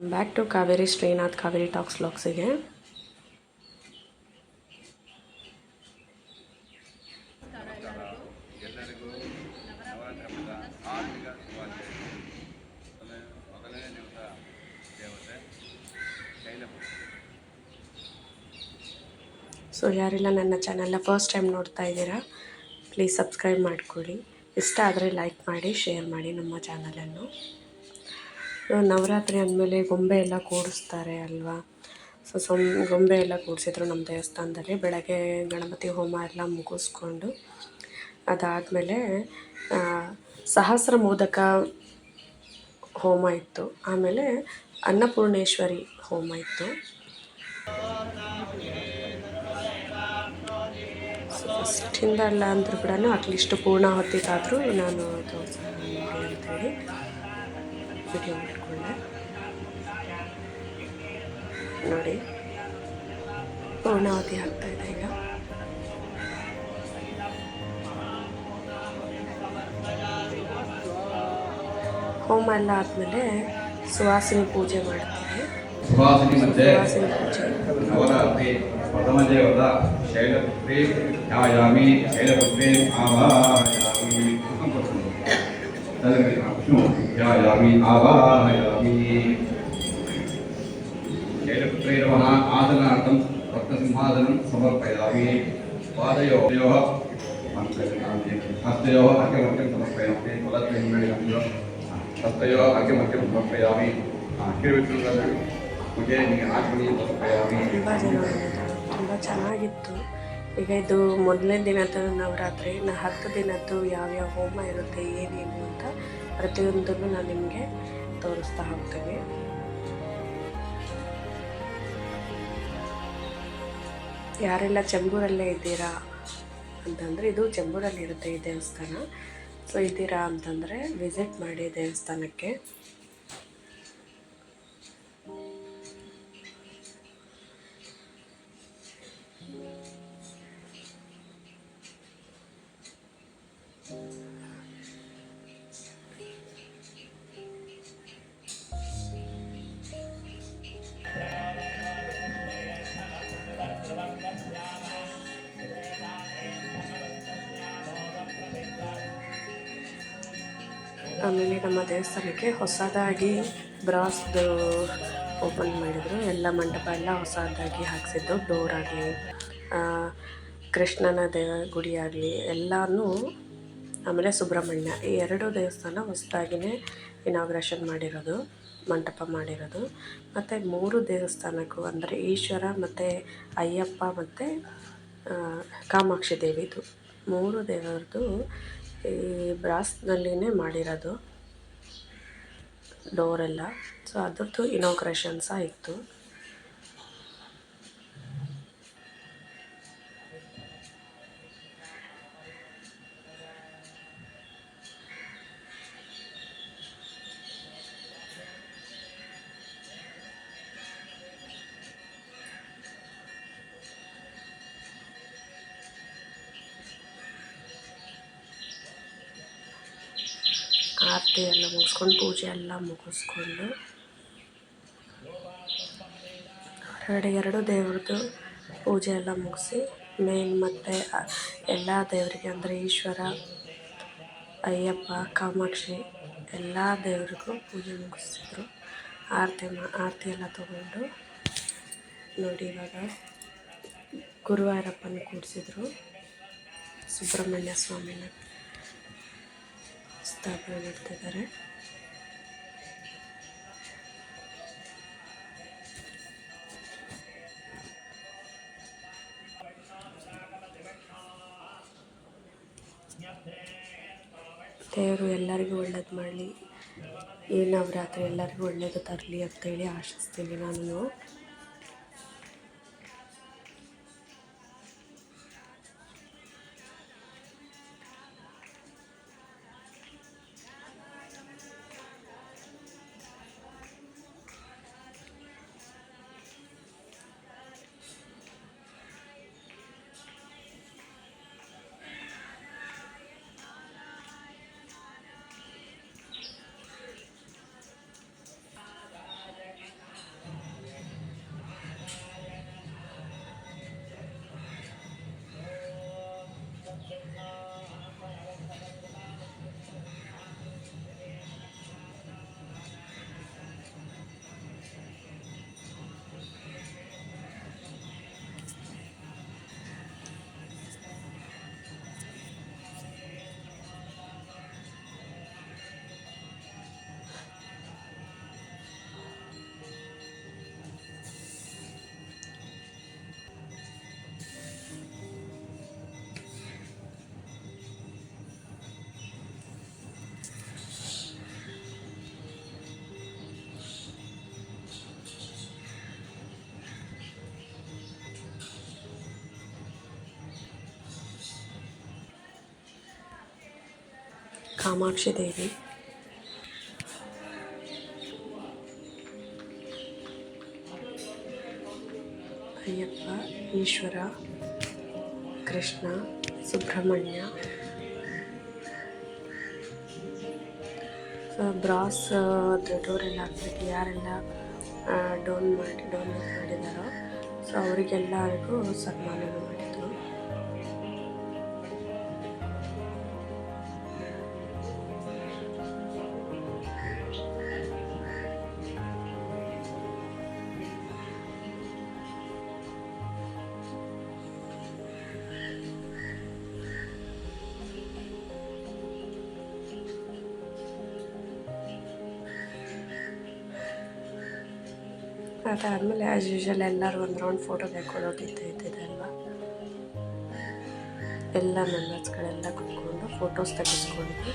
Back to Kaveri Srinath Kaveri talks ಲಾಕ್ಸಿಗೆ so ಯಾರೆಲ್ಲ ನನ್ನ ಚಾನಲ್ನ ಫಸ್ಟ್ ಟೈಮ್ ನೋಡ್ತಾ ಇದ್ದೀರಾ ಪ್ಲೀಸ್ ಸಬ್ಸ್ಕ್ರೈಬ್ ಮಾಡಿಕೊಳ್ಳಿ. ಇಷ್ಟ ಆದರೆ ಲೈಕ್ ಮಾಡಿ ಶೇರ್ ಮಾಡಿ ನಮ್ಮ ಚಾನಲನ್ನು ನವರಾತ್ರಿ ಅಂದಮೇಲೆ ಗೊಂಬೆ ಎಲ್ಲ ಕೂಡಿಸ್ತಾರೆ ಅಲ್ವಾ? ಸೊ ಸೊಮ್ ಗೊಂಬೆ ಎಲ್ಲ ಕೂಡಿಸಿದ್ರು ನಮ್ಮ ದೇವಸ್ಥಾನದಲ್ಲಿ. ಬೆಳಗ್ಗೆ ಗಣಪತಿ ಹೋಮ ಎಲ್ಲ ಮುಗಿಸ್ಕೊಂಡು ಅದಾದಮೇಲೆ ಸಹಸ್ರ ಮೋದಕ ಹೋಮ ಇತ್ತು. ಆಮೇಲೆ ಅನ್ನಪೂರ್ಣೇಶ್ವರಿ ಹೋಮ ಇತ್ತು. ಫಸ್ಟಿಂದ ಅಲ್ಲ ಅಂದರೂ ಕೂಡ ಅಟ್ಲೀಸ್ಟ್ ಪೂರ್ಣಾವತಿಗಾದರೂ ನಾನು ಅದು ಅಂತೇಳಿ ವಿಡಿಯೋ ಮಾಡಿಕೊಂಡೆ. ನೋಡಿ ಪೂರ್ಣಾವತಿ ಆಗ್ತಾ ಇದೆ ಈಗ. ಹೋಮ ಎಲ್ಲ ಆದಮೇಲೆ ಸುವಾಸಿನಿ ಪೂಜೆ ಮಾಡ್ತೀವಿ ಸುವಾಸಿನಿ ಪೂಜೆ. ಶೈಲಪುತ್ರಿ ಶೈಲಪುತ್ರಿ ವಿಷ್ಣು ध्यायामि आवाहयामि शैलपुत्रे नमः आदनार्थं रत्नसिंहासनं समर्पयामि पादयोः हस्तयोः अर्घ्यमर्घ्यं समर्पयामि कुलत्रयं हस्तयोः अर्घ्यमर्घ्यं समर्पयामि ಕಿರುವಿಟ್ಟು ಮುಖೆ ನಿಮಗೆ ಆಚರಣೆ ಸಮರ್ಪಯಾಮಿ ತುಂಬ ಚೆನ್ನಾಗಿತ್ತು ಈಗ ಇದು ಮೊದಲನೇ ದಿನದ ನವರಾತ್ರಿ ನಾ ಹತ್ತು ದಿನದ್ದು ಯಾವ್ಯಾವ ಹೋಮ ಇರುತ್ತೆ, ಏನೇನು ಅಂತ ಪ್ರತಿಯೊಂದನ್ನು ನಾನು ನಿಮಗೆ ತೋರಿಸ್ತಾ ಹೋಗ್ತೀನಿ. ಯಾರೆಲ್ಲ ಚೆಂಬೂರಲ್ಲೇ ಇದ್ದೀರಾ ಅಂತಂದರೆ, ಇದು ಚೆಂಬೂರಲ್ಲಿ ಇರುತ್ತೆ ಈ ದೇವಸ್ಥಾನ. ಸೊ ಇದ್ದೀರಾ ಅಂತಂದರೆ ವಿಸಿಟ್ ಮಾಡಿ ದೇವಸ್ಥಾನಕ್ಕೆ. ಆಮೇಲೆ ನಮ್ಮ ದೇವಸ್ಥಾನಕ್ಕೆ ಹೊಸದಾಗಿ ಬ್ರಾಸ್ದು ಓಪನ್ ಮಾಡಿದರು. ಎಲ್ಲ ಮಂಟಪ ಎಲ್ಲ ಹೊಸದಾಗಿ ಹಾಕ್ಸಿದ್ದು. ಡೋರ್ ಆಗಲಿ ಕೃಷ್ಣನ ದೇವ ಗುಡಿ ಆಗಲಿ, ಎಲ್ಲನೂ ಆಮೇಲೆ ಸುಬ್ರಹ್ಮಣ್ಯ. ಈ ಎರಡು ದೇವಸ್ಥಾನ ಹೊಸದಾಗಿನೇ ಇನಾಗ್ರೇಷನ್ ಮಾಡಿರೋದು, ಮಂಟಪ ಮಾಡಿರೋದು. ಮತ್ತು ಮೂರು ದೇವಸ್ಥಾನಕ್ಕೂ ಅಂದರೆ ಈಶ್ವರ ಮತ್ತು ಅಯ್ಯಪ್ಪ ಮತ್ತು ಕಾಮಾಕ್ಷಿ ದೇವಿದು. ಮೂರು ದೇವರದ್ದು ಈ ಬ್ರಾಸ್ನಲ್ಲಿನೇ ಮಾಡಿರೋದು ಡೋರೆಲ್ಲ. ಸೊ ಅದರದ್ದು ಇನಾಗ್ರೇಷನ್ ಸಹ ಇತ್ತು. ಆರತಿ ಎಲ್ಲ ಮುಗಿಸ್ಕೊಂಡು ಪೂಜೆ ಎಲ್ಲ ಮುಗಿಸ್ಕೊಂಡು ಹೊರಗಡೆ ಎರಡು ದೇವ್ರದ್ದು ಪೂಜೆ ಎಲ್ಲ ಮುಗಿಸಿ ಮೇನ್ ಮತ್ತು ಎಲ್ಲ ದೇವರಿಗೆ ಅಂದರೆ ಈಶ್ವರ, ಅಯ್ಯಪ್ಪ, ಕಾಮಾಕ್ಷಿ ಎಲ್ಲ ದೇವರಿಗೂ ಪೂಜೆ ಮುಗಿಸಿದ್ರು ಆರತಿ ಮಾ, ಆರತಿ ಎಲ್ಲ ತೊಗೊಂಡು ನೋಡಿ ಇವಾಗ ಗುರುವಾರಪ್ಪನ ಕೂಡಿಸಿದ್ರು. ಸುಬ್ರಹ್ಮಣ್ಯ ಸ್ವಾಮಿನ ಸ್ಥಾಪನೆ ಮಾಡ್ತಿದ್ದಾರೆ. ದೇವರು ಎಲ್ಲರಿಗೂ ಒಳ್ಳೇದು ಮಾಡಲಿ. ಈ ನವರಾತ್ರಿ ಎಲ್ಲರಿಗೂ ಒಳ್ಳೇದು ತರಲಿ ಅಂತೇಳಿ ಆಶಿಸ್ತೀನಿ ನಾನು. ಕಾಮಾಕ್ಷಿ ದೇವಿ. ಅಯ್ಯಪ್ಪ, ಈಶ್ವರ, ಕೃಷ್ಣ, ಸುಬ್ರಹ್ಮಣ್ಯ ಬ್ರಾಸ್ ದೊಡ್ಡವರೆಲ್ಲ ಹಾಕ್ಬೇಕು ಯಾರೆಲ್ಲ ಡೋನ್ ಮಾಡಿ, ಡೋನ್ ಮಾಡಿದಾರೋ, ಸೊ ಅವರಿಗೆಲ್ಲರಿಗೂ ಸನ್ಮಾನ ಮಾಡಿದ್ರು ಅದಾದಮೇಲೆ ಆ್ಯಸ್ ಯೂಶಲ್ ಎಲ್ಲರೂ ಒಂದು ರೌಂಡ್ ಫೋಟೋ ತೆಕ್ಕೊಳ್ಳೋದಿತ್ತು ಇದ್ದಿದೆ ಅಲ್ವಾ? ಎಲ್ಲ ಮೆಂಬರ್ಸ್ಗಳೆಲ್ಲ ಕುತ್ಕೊಂಡು ಫೋಟೋಸ್ ತೆಗೆಸ್ಕೊಂಡ್ವಿ